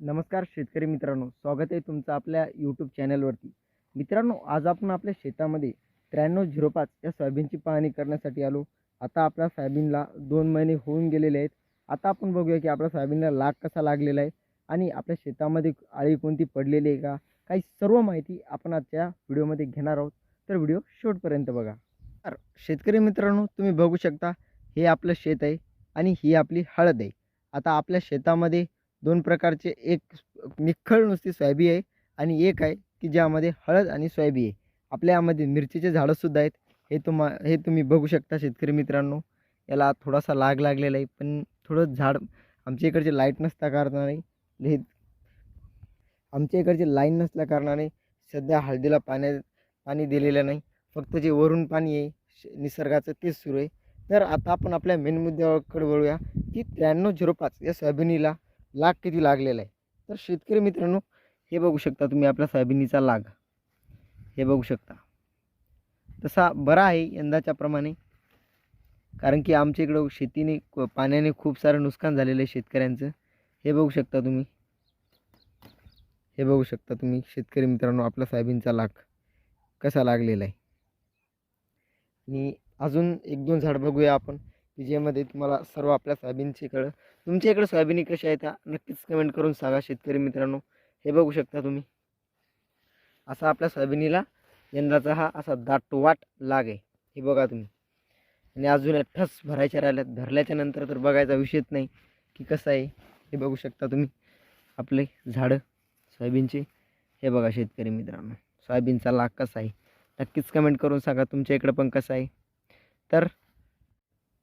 नमस्कार शेतकरी मित्रांनो स्वागत आहे तुमचं आपल्या यूट्यूब चॅनलवरती. मित्रांनो आज आपण आपल्या शेतामध्ये त्र्याण्णव झिरो पाच या सोयाबीनची पाहणी करण्यासाठी आलो. आता आपल्या सोयाबीनला दोन महिने होऊन गेलेले आहेत. आता आपण बघूया की आपल्या सोयाबीनला लाग कसा लागलेला आहे आणि आपल्या शेतामध्ये आळी कोणती पडलेली आहे का? काही सर्व माहिती आपण आजच्या व्हिडिओमध्ये घेणार आहोत. तर व्हिडिओ शेवटपर्यंत बघा. तर शेतकरी मित्रांनो तुम्ही बघू शकता हे आपलं शेत आहे आणि ही आपली हळद आहे. आता आपल्या शेतामध्ये दोन प्रकारचे एक निखळ नुसती सोयाबी आहे आणि एक आहे की ज्यामध्ये हळद आणि सोयाबी आहे. आपल्या यामध्ये मिरचीचे झाडंसुद्धा आहेत. हे तुम्हा हे तुम्ही बघू शकता शेतकरी मित्रांनो. याला थोडासा लाग लागलेला आहे पण थोडं झाड आमच्या इकडचे लाइट नसता कारणाने हे आमच्या इकडचे लाईन नसल्या कारणाने सध्या हळदीला पाण्या पाणी दिलेलं नाही. फक्त जे वरून पाणी आहे श- निसर्गाचं तेच सुरू आहे. तर आता आपण आपल्या मेन मुद्द्याकडे वळूया की त्र्याण्णव झिरो पाच या सोयाबीनीला लाग किती लागलेला आहे? तर शेतकरी मित्रांनो हे बघू शकता तुम्ही आपल्या सोयाबीनीचा लाग. हे बघू शकता. तसा बरा आहे यंदाच्या प्रमाणे. कारण की आमच्या इकडं शेतीने क- पाण्याने खूप सारं नुकसान झालेलं आहे शेतकऱ्यांचं. हे बघू शकता तुम्ही. हे बघू शकता तुम्ही शेतकरी मित्रांनो आपला सोयाबीनचा लाग कसा लागलेला आहे. आणि अजून एक दोन झाड बघूया आपण. की ज्यामध्ये तुम्हाला सर्व आपल्या सोयाबीनची कळं तुमच्या इकडे सोयाबीन कशा आहेत त्या? नक्कीच कमेंट करून सांगा शेतकरी मित्रांनो. हे बघू शकता तुम्ही. असा आपल्या सोयाबीनीला यंदाचा हा असा दाटवाट लाग आहे. हे बघा तुम्ही. आणि अजून या ठस भरायच्या राहिल्यात भरल्याच्या नंतर तर बघायचा विषयच नाही की कसं आहे. हे बघू शकता तुम्ही. आपले झाडं सोयाबीनचे. हे बघा शेतकरी मित्रांनो. सोयाबीनचा लाग कसा आहे? नक्कीच कमेंट करून सांगा तुमच्या इकडं पण कसं आहे. तर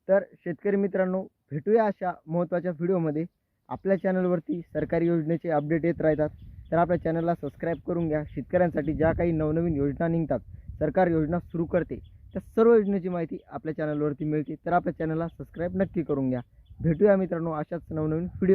तर शेतकरी मित्रांनो भेटूया अशा महत्त्वाच्या व्हिडिओमध्ये. आपल्या चॅनलवरती सरकारी योजनेचे अपडेट येत राहतात. तर आपल्या चॅनलला सबस्क्राईब करून घ्या. शेतकऱ्यांसाठी ज्या काही नवनवीन योजना निघतात सरकार योजना सुरू करते त्या सर्व योजनेची माहिती आपल्या चॅनलवरती मिळते. तर आपल्या चॅनलला सबस्क्राईब नक्की करून घ्या. भेटूया मित्रांनो अशाच नवनवीन व्हिडिओ